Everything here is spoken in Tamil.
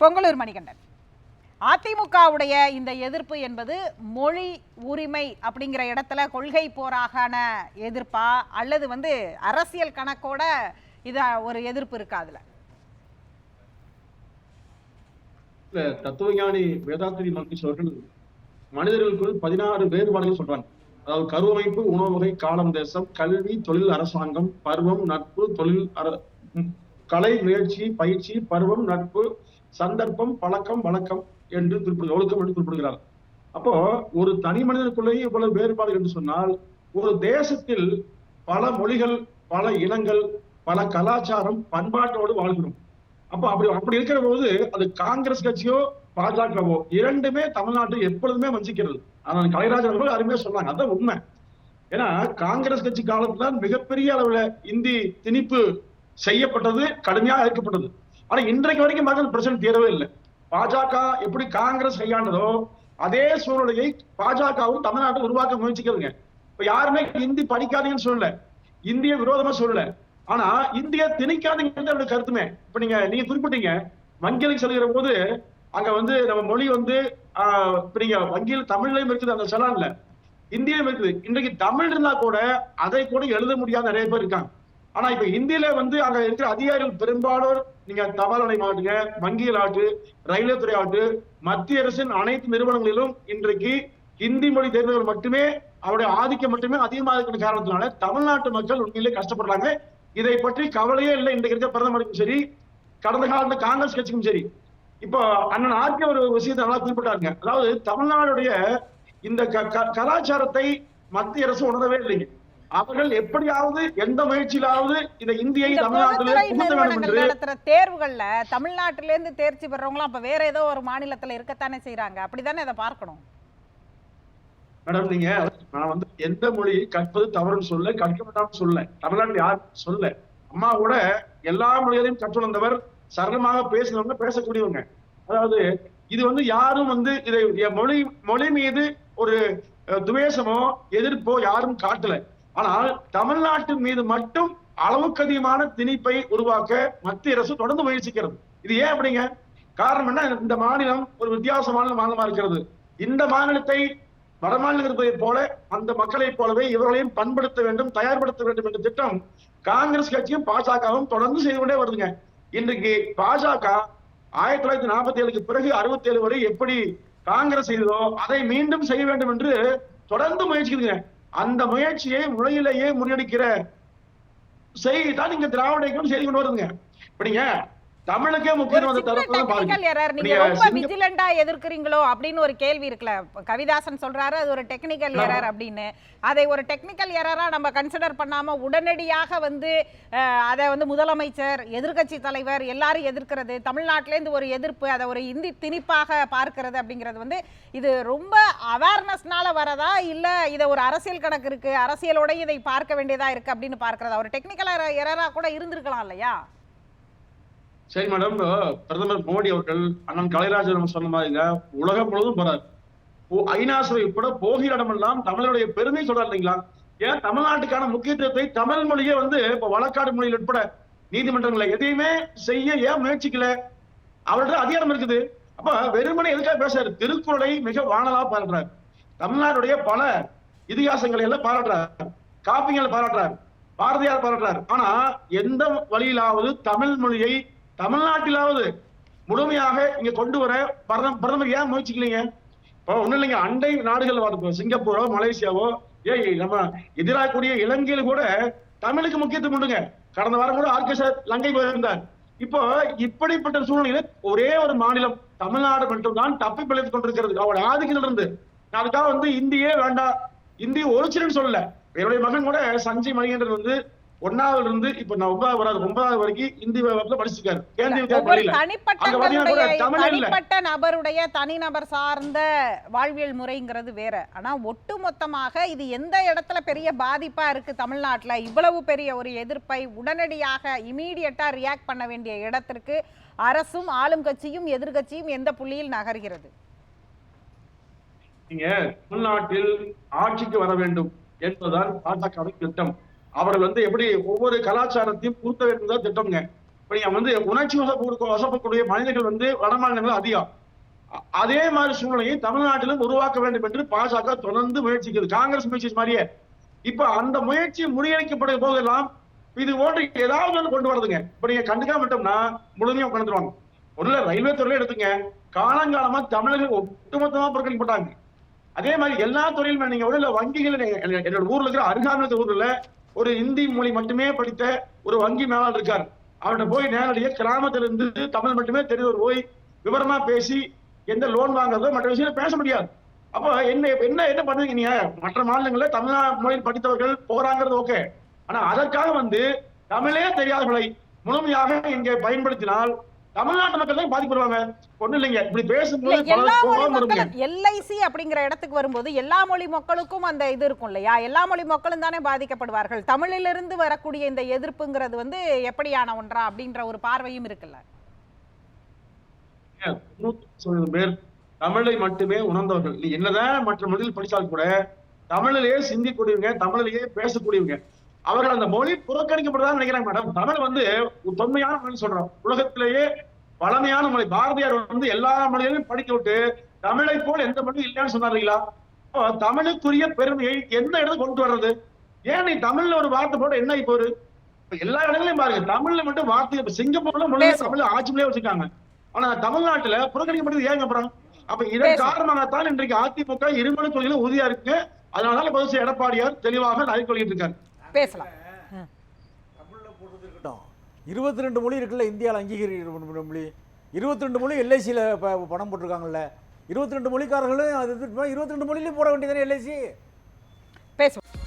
பொங்கலூர் மணிகண்டன். அதிமுகவுடைய இந்த எதிர்ப்பு என்பது மொழி உரிமை அப்படிங்கிற இடத்துல கொள்கை போராகான எதிர்ப்பா? அல்லது வந்து அரசியல் கணக்கோட இத ஒரு எதிர்ப்பு இருக்கா அதில்? தத்துவஞானி வேதாத்திரி மகிஷ் அவர்கள் மனிதர்களுக்குள் பதினாறு வேறுபாடுகள் சொல்றாங்க. அதாவது கருவமைப்பு உணவு வகை காலம் தேசம் கல்வி தொழில் அரசாங்கம் பருவம் நட்பு தொழில் கலை முயற்சி பயிற்சி பருவம் நட்பு சந்தர்ப்பம் பழக்கம் வழக்கம் என்று குறிப்பிடு ஒழுக்கம் என்று குறிப்பிடுகிறார். அப்போ ஒரு தனி மனிதனுக்குள்ளேயே இவ்வளவு வேறுபாடு என்று சொன்னால் ஒரு தேசத்தில் பல மொழிகள் பல இனங்கள் பல கலாச்சாரம் பண்பாட்டோடு வாழ்கிறோம். அப்ப அப்படி அப்படி இருக்கிற போது அது காங்கிரஸ் கட்சியோ பாஜகவோ இரண்டுமே தமிழ்நாட்டை எப்பொழுதுமே வஞ்சிக்கிறது. ஆனால் கலைராஜன் அவர்கள் அருமையா சொன்னாங்க. அதான் உண்மை. ஏன்னா காங்கிரஸ் கட்சி காலத்துல மிகப்பெரிய அளவுல இந்தி திணிப்பு செய்யப்பட்டது கடுமையாக இருக்கப்பட்டது ஆனா இன்றைக்கு வரைக்கும் மக்கள் பிரச்சனை தீரவே இல்லை. பாஜக எப்படி காங்கிரஸ் கையாண்டதோ அதே சூழ்நிலையை பாஜகவும் தமிழ்நாட்டில் உருவாக்க முயற்சிக்கிறதுங்க இப்ப யாருமே இந்தி படிக்காதீங்கன்னு சொல்லல. இந்திய விரோதமா சொல்லல. ஆனா இந்திய திணிக்காதீங்க கருத்துமே. இப்ப நீங்க நீங்க குறிப்பிட்டீங்க வங்கிகளுக்கு செல்கிற போது அங்க வந்து நம்ம மொழி வந்து ஆஹ் இப்ப நீங்க வங்கியில் தமிழ்லயும் இருக்குது அந்த செலான்ல இந்தியிலும் இருக்குது. இன்றைக்கு தமிழ் இருந்தா கூட அதை கூட எழுத முடியாத நிறைய பேர் இருக்காங்க. ஆனா இப்ப இந்தியில வந்து அங்க இருக்கிற அதிகாரிகள் பெரும்பாலோர் நீங்க தபால் நிலையம் ஆட்டுங்க வங்கிகள் ஆட்டு ரயில்வே துறை ஆட்டு மத்திய அரசின் அனைத்து நிறுவனங்களிலும் இன்றைக்கு ஹிந்தி மொழி தேர்ந்தவர்கள் மட்டுமே அவருடைய ஆதிக்கம் மட்டுமே அதிகமாக இருக்கிற காரணத்தினால தமிழ்நாட்டு மக்கள் உண்மையிலே கஷ்டப்படுறாங்க. இதை பற்றி கவலையே இல்லை. இன்றைக்கு இருக்க பிரதமருக்கும் சரி கடந்த காலத்துல காங்கிரஸ் கட்சிக்கும் சரி. இப்போ அண்ணன் ஆர்கே ஒரு விஷயத்தை நல்லா குறிப்பிட்டாருங்க. அதாவது தமிழ்நாடுடைய இந்த க- க- கலாச்சாரத்தை மத்திய அரசு உணரவே இல்லைங்க. அவர்கள் எப்படியாவது எந்த முயற்சியிலாவது இந்த இந்தியை இந்த தமிழ்நாட்டிலே நடத்துற தேர்வுகள்ல தமிழ்நாட்டில இருந்து தேர்ச்சி பெறவங்களும் அப்ப வேற ஏதோ ஒரு மாநிலத்துல இருக்கத்தானே செய்றாங்க. அப்படிதானே அதை பார்க்கணும்? மேடம் நீங்க நான் வந்து எந்த மொழி கற்பது தவறுன்னு சொல்ல கற்க வேண்டாம்னு சொல்ல தமிழ்நாட்டில் யார் சொல்ல அம்மா கூட எல்லா மொழிகளையும் கற்றுணர்ந்தவர் சரளமாக பேசினவங்க பேசக்கூடியவங்க. அதாவது இது வந்து யாரும் வந்து இதை மொழி மொழி மீது ஒரு துவேஷமோ எதிர்ப்போ யாரும் காட்டல. ஆனால் தமிழ்நாட்டின் மீது மட்டும் அளவுக்கு அதிகமான திணிப்பை உருவாக்க மத்திய அரசு தொடர்ந்து முயற்சிக்கிறது. இது ஏன் அப்படிங்க? காரணம் என்ன? இந்த மாநிலம் ஒரு வித்தியாசமான மாநிலமா இருக்கிறது. இந்த மாநிலத்தை வடமாநிலத்தை போல அந்த மக்களைப் போலவே இவர்களையும் பண்படுத்த வேண்டும் தயார்படுத்த வேண்டும் என்ற திட்டம் காங்கிரஸ் கட்சியும் பாஜகவும் தொடர்ந்து செய்து கொண்டே வருதுங்க. இன்றைக்கு பாஜக ஆயிரத்தி தொள்ளாயிரத்தி நாற்பத்தி ஏழுக்கு பிறகு அறுபத்தி ஏழு வரை எப்படி காங்கிரஸ் செய்ததோ அதை மீண்டும் செய்ய வேண்டும் என்று தொடர்ந்து முயற்சிக்குதுங்க. அந்த முயற்சியை முறையிலேயே முறியடிக்கிற செய்தி தான் இங்க திராவிட இயக்கம் செய்து கொண்டு வருதுங்க. இப்ப நீங்க தமிழுக்கே ரொம்ப விஜிலண்டா எதிர்க்கிறீங்களோ அப்படின்னு ஒரு கேள்வி இருக்குல்ல. கவிதாசன் சொல்றாரு அது ஒரு டெக்னிக்கல். எரர் அப்படின்னு. அதை ஒரு டெக்னிக்கல் எரரா நம்ம கன்சிடர் பண்ணாம உடனடியாக வந்து அதை வந்து முதலமைச்சர் எதிர்க்கட்சி தலைவர் எல்லாரும் எதிர்க்கிறது தமிழ்நாட்டில இருந்து ஒரு எதிர்ப்பு அதை ஒரு இந்தி திணிப்பாக பார்க்கிறது அப்படிங்கிறது வந்து இது ரொம்ப அவேர்னஸ்னால வரதா? இல்ல இதை ஒரு அரசியல் கணக்கு இருக்கு அரசியலோட இதை பார்க்க வேண்டியதா இருக்கு அப்படின்னு பார்க்கிறதா? ஒரு டெக்னிக்கல் எரரா கூட இருந்திருக்கலாம் இல்லையா? சரி மேடம் பிரதமர் மோடி அவர்கள் அண்ணன் கலைராஜன் நம்ம சொன்ன மாதிரிங்க உலகம் முழுவதும் போறாரு. ஐநா சபை உட்பட போகிற இடமெல்லாம் தமிழருடைய பெருமை சொல்றாரு இல்லைங்களா? ஏன் தமிழ்நாட்டுக்கான முக்கியத்துவத்தை தமிழ் மொழியே வந்து இப்ப வழக்காடு மொழியில் உட்பட நீதிமன்றங்களை எதையுமே செய்ய ஏன் முயற்சிக்கல? அவர்கிட்ட அதிகாரம் இருக்குது. அப்ப வெறுமனை எதுக்காக பேசுறாரு? திருக்குறளை மிக வானலா பாராட்டுறாரு. தமிழ்நாடுடைய பல இதிகாசங்களை எல்லாம் பாராட்டுறாரு. காப்பியங்களை பாராட்டுறாரு. பாரதியார் பாராட்டுறாரு. ஆனா எந்த வழியிலாவது தமிழ் மொழியை தமிழ்நாட்டிலாவது முழுமையாக இங்க கொண்டு வர பிரதமர் ஏன் முயற்சிக்கலீங்க? இப்போ ஒன்றும் இல்லைங்க அண்டை நாடுகள் சிங்கப்பூரோ மலேசியாவோ ஏய் நம்ம எதிராகக்கூடிய இலங்கையில கூட தமிழுக்கு முக்கியத்துவம் உண்டுங்க. கடந்த வாரம் கூட ஆர்கே சார் லங்கை போயிருந்தார். இப்போ இப்படிப்பட்ட சூழ்நிலையில ஒரே ஒரு மாநிலம் தமிழ்நாடு மட்டும்தான் தப்பி பிழைத்துக் கொண்டிருக்கிறது அவருடைய ஆதிக்கத்தில் இருந்து. நான் அதுக்காக வந்து இந்தியே வேண்டாம். இந்தி ஒழிச்சிருன்னு சொல்லல. என்னுடைய மகன் கூட சஞ்சய் மணிகண்டன் வந்து ஒன்னாவதுல இருந்து இப்ப நான் ஒன்பதாவது வராது ஒன்பதாவது வரைக்கும் இந்தி விவகாரத்துல படிச்சிருக்காரு. பள்ளியில தனிப்பட்ட நபருடைய தனிநபர் சார்ந்த வாழ்வியல் முறைங்கிறது வேற. ஆனா ஒட்டு மொத்தமாக இது எந்த இடத்துல பெரிய பாதிப்பா இருக்கு தமிழ்நாட்டுல? இவ்வளவு பெரிய ஒரு எதிர்ப்பை உடனடியாக இமீடியட்டா ரியாக்ட் பண்ண வேண்டிய இடத்திற்கு அரசும் ஆளும் கட்சியும் எதிர்கட்சியும் எந்த புள்ளியில் நகர்கிறது? நீங்க தமிழ்நாட்டில் ஆட்சிக்கு வர வேண்டும் என்பதுதான் பாஜகவின் திட்டம். அவர்கள் வந்து எப்படி ஒவ்வொரு கலாச்சாரத்தையும் பொருத்த வேண்டும் தான் திட்டம்ங்க. இப்ப நீங்க வந்து உணர்ச்சி வசப்ப வசப்பக்கூடிய மனிதர்கள் வந்து வடமாநிலங்கள் அதிகம். அதே மாதிரி சூழ்நிலையை தமிழ்நாட்டிலும் உருவாக்க வேண்டும் என்று பாஜக தொடர்ந்து முயற்சிக்கிறது காங்கிரஸ் முயற்சி மாதிரியே. இப்ப அந்த முயற்சி முறியடிக்கப்படும் போதெல்லாம் இது போன்று ஏதாவது ஒன்று கொண்டு வரதுங்க. இப்ப நீங்க கண்டுக்காம விட்டோம்னா முழுமையா உட்காந்துருவாங்க ஒண்ணுல ரயில்வே துறையில எடுத்துங்க. காலங்காலமா தமிழர்கள் ஒட்டுமொத்தமா புறக்கணிக்கப்பட்டாங்க அதே மாதிரி எல்லா துறையிலுமே நீங்க ஒரு வங்கிகள் என்னோட ஊர்ல இருக்கிற அருகாமைத்த ஊர்ல ஒரு இந்தி மொழி மட்டுமே படித்த ஒரு வங்கி மேலாளர் இருக்கார். அவர்கிட்ட போய் நேரடியாக கிராமத்துல இருந்து தமிழ் மட்டுமே தெரிந்தவர் போய் விவரமா பேசி எந்த லோன் வாங்குறதோ மற்ற விஷயம் பேச முடியாது. அப்ப என்ன என்ன என்ன பண்ணுறீங்க நீங்க? மற்ற மாநிலங்கள்ல தமிழ்நாடு மொழியில் படித்தவர்கள் போறாங்கிறது ஓகே ஆனா அதற்காக வந்து தமிழே தெரியாதவர்களை முழுமையாக இங்கே பயன்படுத்தினால் தமிழ்நாட்டு மக்கள் தான் பாதிப்படுவாங்க ஒண்ணு இல்லைங்க. இப்படி பேசும்போது எல்ஐசி அப்படிங்கிற இடத்துக்கு வரும்போது எல்லா மொழி மக்களுக்கும் அந்த இது இருக்கும் இல்லையா? எல்லா மொழி மக்களும் தானே பாதிக்கப்படுவார்கள். தமிழிலிருந்து வரக்கூடிய இந்த எதிர்ப்புங்கிறது வந்து எப்படியான ஒன்றா அப்படின்ற ஒரு பார்வையும் இருக்குல்ல? பேர் தமிழை மட்டுமே உணர்ந்தவர்கள். என்னதான் மற்ற மொழியில் படித்தால் கூட தமிழிலேயே சிந்திக்கூடியவங்க தமிழிலேயே பேசக்கூடியவங்க. அவர்கள் அந்த மொழி புறக்கணிக்கப்படுறதா நினைக்கிறாங்க மேடம் தமிழ் வந்து தொன்மையான மொழி சொல்றோம். உலகத்திலேயே பழமையான மொழி. பாரதியார் வந்து எல்லா மொழிகளையும் படிக்க விட்டு தமிழை போல் எந்த மொழியும் இல்லைன்னு சொன்னார்களா தமிழுக்குரிய பெருமையை எந்த இடத்துக்கு கொண்டு வர்றது? ஏன் நீ தமிழ்ல ஒரு வார்த்தை போட்டு என்ன இப்போ ஒரு எல்லா இடங்களையும் பாருங்க. தமிழ்ல மட்டும் வார்த்தை சிங்கப்பூர்ல மொழி பேசுவோம். தமிழ் ஆட்சி மொழியா வச்சிருக்காங்க. ஆனா தமிழ்நாட்டுல புறக்கணிக்கப்படுது ஏங்க அப்புறம்? அப்ப இதன். காரணமாகத்தான் இன்றைக்கு அதிமுக இருமொழி கொள்கையில உறுதியா இருக்கு. அதனால பொதுச் எடப்பாடியார் தெளிவாக அறிக்கொள்கிட்டு இருக்காரு. பேசலாம். இருபத்தி ரெண்டு மொழி இருக்குல்ல இந்தியாவில் அங்கீகரிக்கிற மொழி. இருபத்தி ரெண்டு மொழி எல்ஐசியில் பணம் போட்டிருக்காங்கல்ல. இருபத்தி ரெண்டு மொழிக்காரர்களும் அது இருபத்தி ரெண்டு மொழிலையும் போட வேண்டியதானே எல்ஐசி? பேசுவோம்.